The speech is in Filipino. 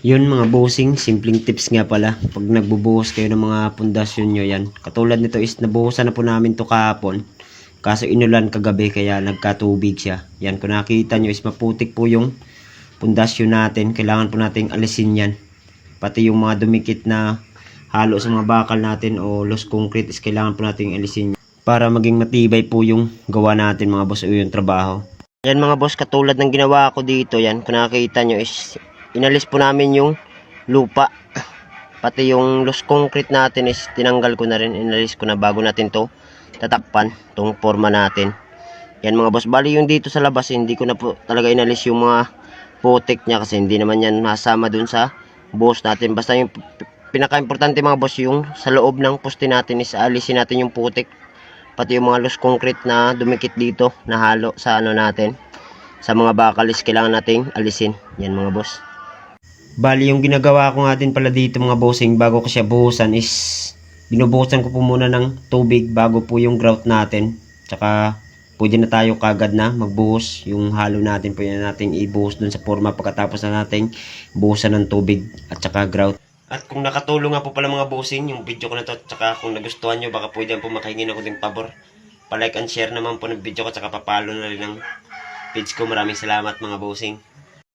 Yun mga bossing, simpleng tips nga pala. Pag nagbubuhos kayo ng mga pundasyon nyo yan. Katulad nito is nabuhusan na po namin to kahapon. Kaso inulan kagabi kaya nagkatubig siya. Yan kung nakita nyo is maputik po yung pundasyon natin. Kailangan po nating alisin yan. Pati yung mga dumikit na halo sa mga bakal natin o loose concrete is kailangan po nating alisin yan. Para maging matibay po yung gawa natin mga boss o yung trabaho. Yan mga boss, katulad ng ginawa ko dito yan. Kung nakikita nyo is inalis po namin yung lupa. Pati yung loose concrete natin is tinanggal ko na rin. Inalis ko na bago natin to tatakpan. Tong forma natin. Yan mga boss. Bali yung dito sa labas, hindi ko na po talaga inalis yung mga putik niya kasi hindi naman yan masama dun sa boss natin. Basta yung p- p- pinaka-importante mga boss yung sa loob ng poste natin is alisin natin yung putik. Pati yung mga loose concrete na dumikit dito na halo sa ano natin. Sa mga bakal is kailangan nating alisin. Yan mga boss. Bali, yung ginagawa ko nga din pala dito mga bossing bago ko siya buhusan is binubuhusan ko po muna ng tubig bago po yung grout natin. Tsaka pwede na tayo kagad na magbuhos. Yung halo natin pwede na natin ibuhos dun sa forma pagkatapos na natin buhusan ng tubig at tsaka grout. At kung nakatulong nga po pala mga bossing yung video ko na to, tsaka kung nagustuhan nyo baka pwede po makahingin ako din pabor. Pa-like and share naman po ng video ko tsaka papalo na rin ng page ko. Maraming salamat mga bossing.